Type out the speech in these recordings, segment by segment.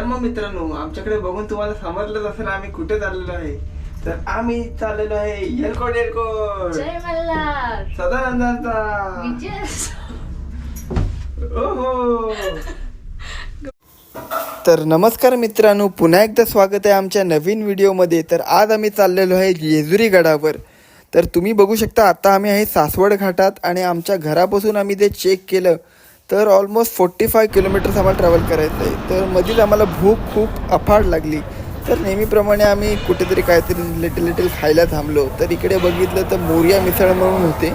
तर मग मित्रांनो आमच्याकडे बघून तुम्हाला समजलंच असेल आम्ही कुठे चाललेलो आहे. तर आम्ही चाललेलो आहे येलकोट एअरकोट जय मल्हार. सदानंदांचा. तर नमस्कार मित्रांनो पुन्हा एकदा स्वागत आहे आमच्या नवीन व्हिडिओमध्ये. तर आज आम्ही चाललेलो आहे जेजुरी गडावर. तर तुम्ही बघू शकता आता आम्ही आहे सासवड घाटात आणि आमच्या घरापासून आम्ही ते चेक केलं. तर ऑलमोस्ट फोर्टी फाय किलोमीटर्स आम्हाला ट्रॅव्हल करायचं आहे तर मध्येच आम्हाला भूक खूप अफाट लागली. तर नेहमीप्रमाणे आम्ही कुठेतरी काहीतरी लिटिल लिटिल खायला थांबलो. तर इकडे बघितलं तर मोर्या मिसळ म्हणून होते.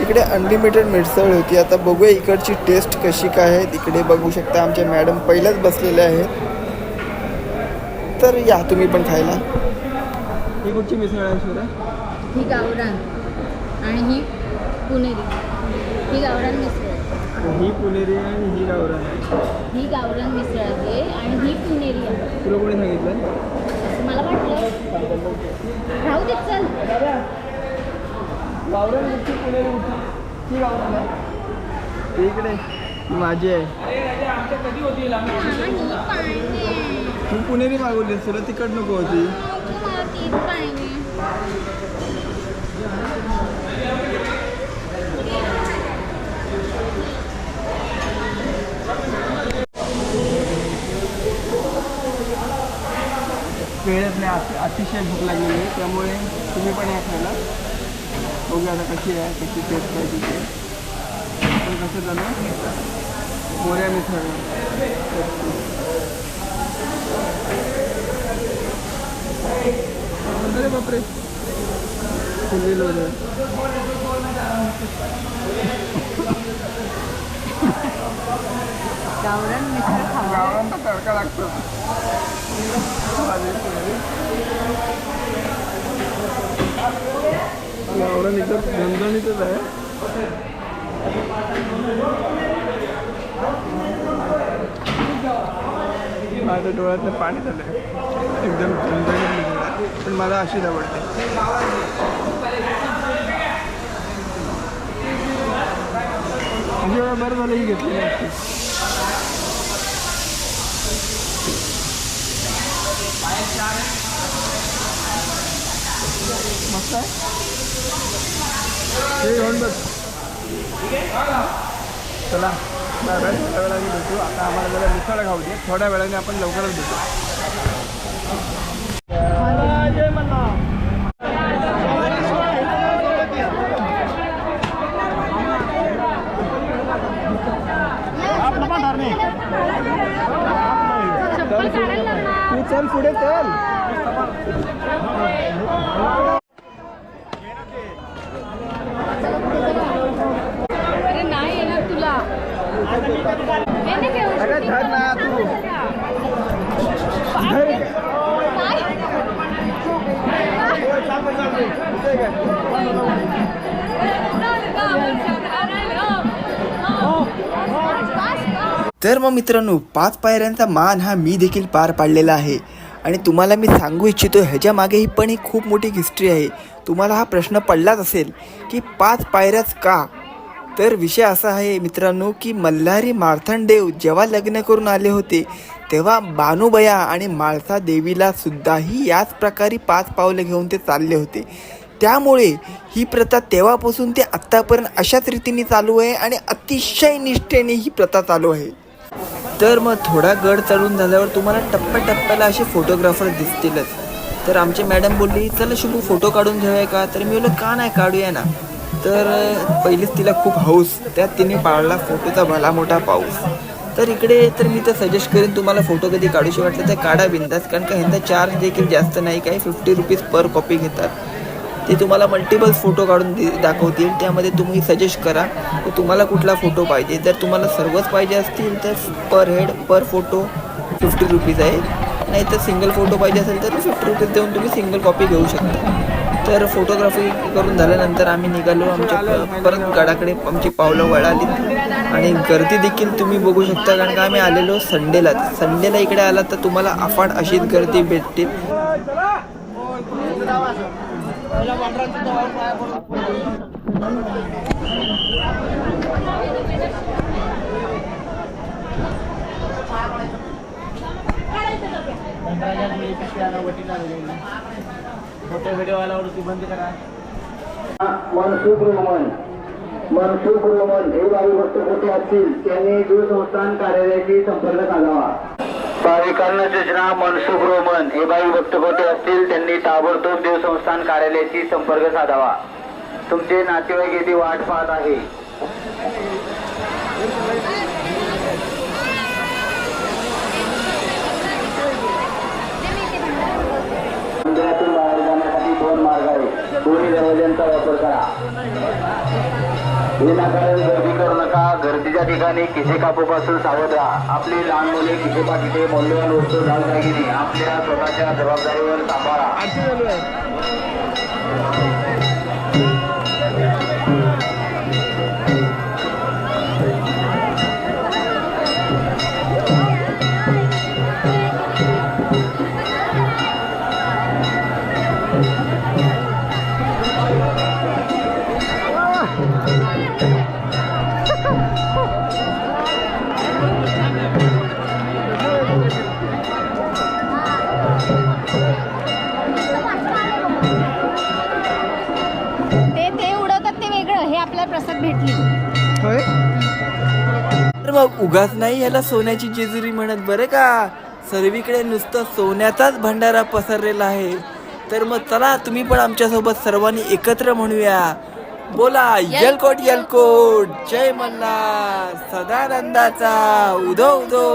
इकडे अनलिमिटेड मिसळ होती. आता बघूया इकडची टेस्ट कशी काय आहे. इकडे बघू शकता आमच्या मॅडम पहिल्याच बसलेल्या आहेत. तर या तुम्ही पण खायला. ही कुठची मिसळ आहे सुद्धा ही गावरान. आणि ही पुणेरी. ही गावरान मिसळ. ही पुणेरी आणि ही गावरान आहे. ही गावरान मिसळ आहे आणि ही पुणेरी आहे. तुला कोणी सांगितलं? असं मला वाटलं. राहू दे चल. गावरान कुठची पुणेरी कुठची ही गावरान आहे. ते इकडे. ही माझी आहे. तू पुणेरी मागवलीस तुला तिकट नको होती. वेळच नाही अति- अतिशय भूक लागलेली आहे. त्यामुळे तुम्ही पण या खायला. बघूया आता कशी आहे कशी टेस्ट आहे तिथे आपण कसं झालं? मोऱ्या मिसळ अरे बापरे. होतं गावरान मिसळ गावांना तडका लागतो. गावरान एकदम झणझणीतच आहे माझ्या डोळ्यातलं पाणी झालं एकदम झणझणीत पण मला अशीच आवडते बरं झालं ही घेतली काय ते घेऊन बघ चला बाय बाय थोड्या वेळाने भेटू. आता आम्हाला जरा मिसळ खाऊ दे. थोड्या वेळाने आपण लवकरच भेटू जय मल्हार चप्पल काढायला लागणार तू चल पुढे चल अरे नाही येणार तुला अरे धर ना तू धर तर मग मित्रांनो पाच पायऱ्यांचा मान हा मी देखील पार पाडलेला आहे. आणि तुम्हाला मी सांगू इच्छितो ह्याच्या मागेही पण ही खूप मोठी हिस्ट्री आहे. तुम्हाला हा प्रश्न पडलाच असेल की पाच पायऱ्याच का? तर विषय असा आहे मित्रांनो की मल्हारी मार्थंडेव जेव्हा लग्न करून आले होते तेव्हा बानुबया आणि माळसा देवीला सुद्धाही याच प्रकारे पाच पावलं घेऊन ते चालले होते. त्यामुळे ही प्रथा तेव्हापासून ते आत्तापर्यंत अशाच रीतीने चालू आहे आणि अतिशय निष्ठेने ही प्रथा चालू आहे. तर मग थोडा गड चढून झाल्यावर तुम्हाला टप्प्याटप्प्याला असे फोटोग्राफर दिसतीलच. तर आमची मॅडम बोलली चला शुभू फोटो काढून घेऊया का? तर मी बोललो का नाही काढूया ना. तर पहिलीच तिला खूप हौस. त्यात तिने पाळला फोटोचा भला मोठा पाऊस. तर इकडे तर मी तर सजेस्ट करेन तुम्हाला फोटो कधी काढूशी वाटले तर काढा बिंदास कारण का ह्यांचा चार्ज देखील जास्त नाही काही फिफ्टी रुपीज पर कॉपी घेतात. ते तुम्हाला मल्टिपल फोटो काढून दे दाखवतील. त्यामध्ये तुम्ही सजेस्ट करा की तुम्हाला कुठला फोटो पाहिजे. जर तुम्हाला सर्वच पाहिजे असतील तर per head per photo fifty rupees आहे. नाही तर सिंगल फोटो पाहिजे असेल तर फिफ्टी रुपीज देऊन तुम्ही सिंगल कॉपी घेऊ शकता. तर फोटोग्राफी करून झाल्यानंतर आम्ही निघालो आमच्या परत गडाकडे आमची पावलं वळाली आणि गर्दी देखील तुम्ही बघू शकता कारण का आम्ही आलेलो संडेला संडेला इकडे आलात तर तुम्हाला अफाट अशीच गर्दी भेटतील. फोटो व्हिडिओ आल्यावरती बंद करा. मनसुख रोमन मनसुख रोमन हे वायू भक्त कुठे असतील? त्यांनी दूरसंस्थान कार्यालयाशी संपर्क साधावा. भाविकांना सूचना मनसुख रोमन हे भक्त कोठे असतील? त्यांनी ताबडतोब देवसंस्थान कार्यालयाशी संपर्क साधावा. तुमचे नातेवाईक येथे वाट पाहत आहे. दोन्ही दरवाज्यांचा वापर करा. विनाकारण गर्दी करू नका. गर्दीच्या ठिकाणी किसे कापूपासून सावध राहा. आपली लहान मुले किसे पाकिटे मौल्यवान वस्तू दागदागिने आपल्या स्वतःच्या जबाबदारीवर सांभाळा. आपल्याला प्रसाद भेटली? होय? तर मग उगाच नाही याला सोन्याची जेजुरी म्हणत बरं का? सर्वीकडे नुसतं सोन्याचाच भंडारा पसरलेला आहे. तर मग चला तुम्ही पण आमच्यासोबत सर्वांनी एकत्र म्हणूया. बोला यलकोट यलकोट. जय मल्हार. सदानंदाचा. उदो उदो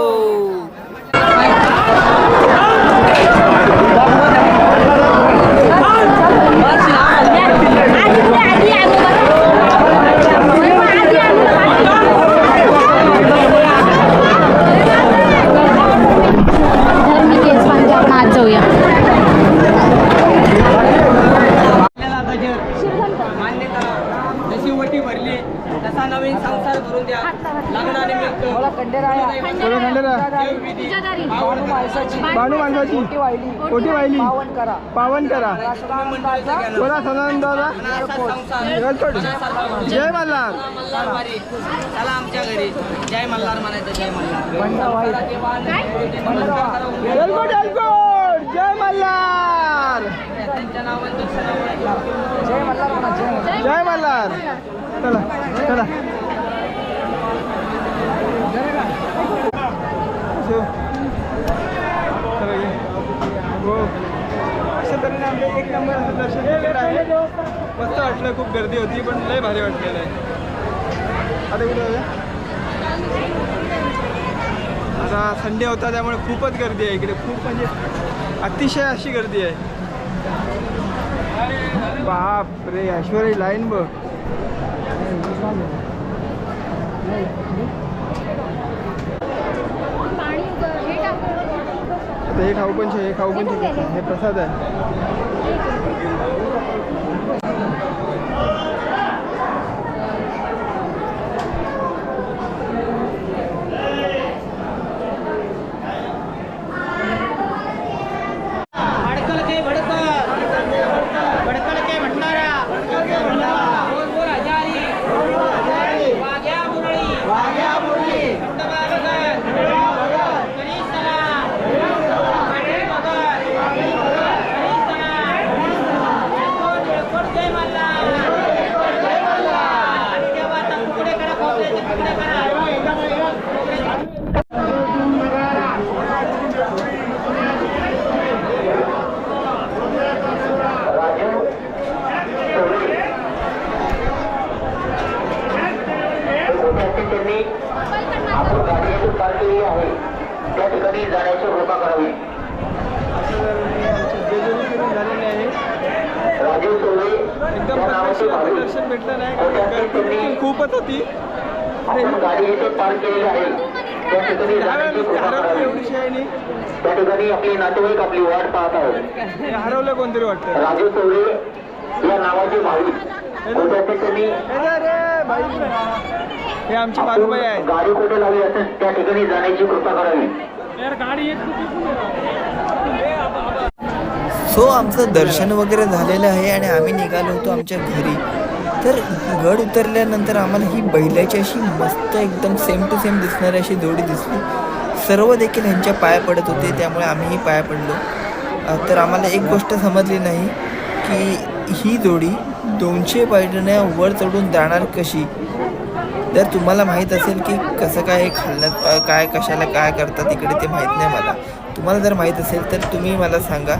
धार्मिक केसवांचे आपण आज जाऊया आपल्याला आता जर मान्य करा जशी वटी भरली तसा नवीन माणसाची. कोटी वाहिली. पावन करा. बोला सदानंद जय मल्हार. मल्हार वारी. चला आमच्या घरी. जय मल्हार म्हणायचं जय मल्हार. जय मल्हार. त्यांच्या नावाने दर्शनावर जय मल्हार. चला चला शिव. चला ये. हो अशा तऱ्हेने आपले एक नंबर दर्शन आहे मस्त वाटलं खूप गर्दी होती पण लय भारी वाटलेलं आहे. आता कुठे आता संडे होता त्यामुळे खूपच गर्दी आहे इकडे. खूप म्हणजे अतिशय अशी गर्दी आहे. बाप रे ऐश्वर्या लाईन बघ पाणी हे आता हे खाऊ पण शे- हे खाऊ पण नाही. हे प्रसाद आहे भडकल के भडकल भडकल के भंडारा बोल बोल हजारी वाघ्या मुरळी वाघ्या मुरळी खंडोबा भगत गणेश सणा पांढरे भगत गणेश सणा येळकोट, येळकोट जय मल्हार आणि तेव्हा आता तुकडे करा खोबऱ्याचे तुकडे करा राजीव चौधरी. हे त्यांनी आपण गाडी येथे पार्क केली आहे. त्या ठिकाणी जाण्याची कृपा करावी. राजीव चौधरी एकदम देखील खूपच होती. गाडी येथे पार्क केलेली आहे. त्या ठिकाणी. त्या ठिकाणी आपले नातेवाईक आपली वाट पाहत आहेत. हे हरवलं कोणतरी वाटतं? राजीव चौधरी या नावाचे भाविक. असतील त्यांनी हे हे आमची मालूबाई आहे. गाडी कुठे लावली असेल त्या ठिकाणी जाण्याची कृपा करावी. सो आमचं दर्शन वगैरे झालेलं आहे आणि आम्ही निघालो होतो आमच्या घरी. तर गड उतरल्यानंतर आम्हाला ही बैलाची अशी मस्त एकदम सेम टू सेम दिसणारी अशी जोडी दिसली. सर्व देखील ह्यांच्या पाया पडत होते त्यामुळे आम्हीही पाया पडलो. तर आम्हाला एक गोष्ट समजली नाही की ही जोडी दोनशे पायऱ्या वर चढून जाणार कशी? जर तुम्हाला माहीत असेल की कसं काय खाल्लं काय कशाला काय करतात इकडे ते माहीत नाही मला. तुम्हाला जर माहीत असेल तर तुम्ही मला सांगा.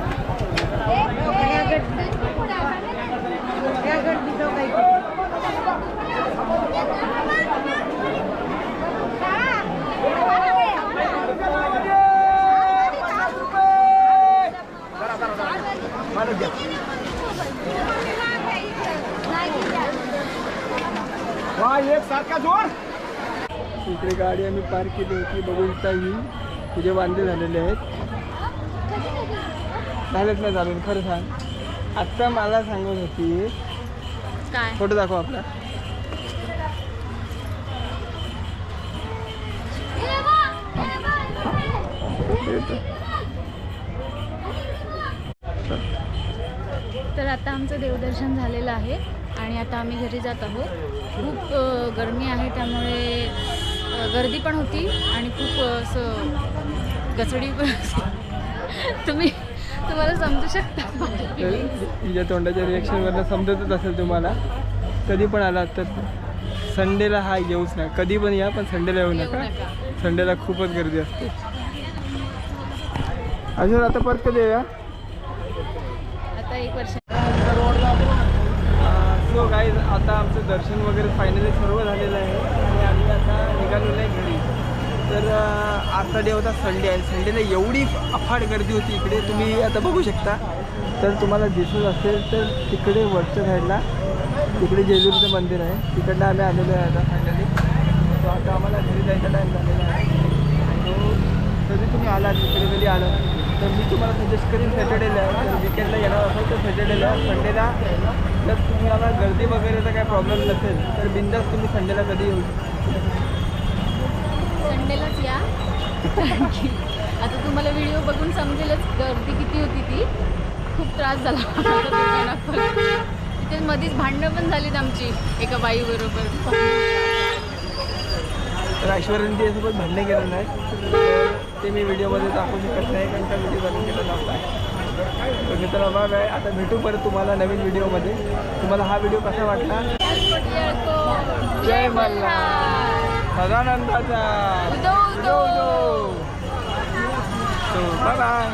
पार्क केली होती बघू शकता ही तुझे वांदे झालेले आहेत. झालेत नाही चालून खरं सांग. आत्ता मला सांगत होती काय? फोटो दाखव आपला. तर आता आमचं देवदर्शन झालेलं आहे आणि आता आम्ही घरी जात आहोत. खूप गरमी आहे त्यामुळे गर्दी पण होती आणि खूप असं गचडी पण. तुम्ही तुम्हाला समजू शकता. तिच्या तोंडाच्या रिॲक्शनवरनं समजतच असेल तुम्हाला. कधी पण आलात तर संडेला हा येऊच नका. कधी पण या पण संडेला येऊ नका. संडेला खूपच गर्दी असते. अजून आता परत कधी येऊया? आता एक वर्ष. सो गाईज आता आमचं दर्शन वगैरे फायनली सर्व झालेलं आहे. आता निघालेलो आहे घरी. तर आता डे होता संडे आहे. संडेला एवढी अफाट गर्दी होती इकडे. तुम्ही आता बघू शकता. तर तुम्हाला दिसत असेल तर तिकडे वरच्या साईडला तिकडे जेजुरीचं मंदिर आहे. तिकडनं आम्ही आलेलो आहे आता फायनली तो आता आम्हाला घरी जायचा टाईम झालेला आहे. हो. सो कधी तुम्ही आलात तिकडे कधी आलात. तर मी तुम्हाला सजेस्ट करीन सॅटर्डेला विकेंडला येणार असाल तर सॅटर्डेला संडेला जर तुम्हाला गर्दी वगैरेचा काही प्रॉब्लेम नसेल तर बिंदास तुम्ही संडेला कधी येऊ शकता. संडेलाच या. की आता तुम्हाला व्हिडिओ बघून समजेलच गर्दी किती होती ती. खूप त्रास झाला. तिथे मध्येच भांडणं पण झालीत आमची एका बाईबरोबर. तर ऐश्वर्याने तिच्यासोबत भांडणे केलं नाही. ते मी व्हिडिओमध्ये दाखवू शकत नाही कारण का व्हिडिओ बनवून केला नव्हता. तर मित्रांनो बाय बाय आता भेटू परत तुम्हाला नवीन व्हिडिओमध्ये. तुम्हाला हा व्हिडिओ कसा वाटला? जय मल्हार. सदानंदाचा उदो उदो सो बाय बाय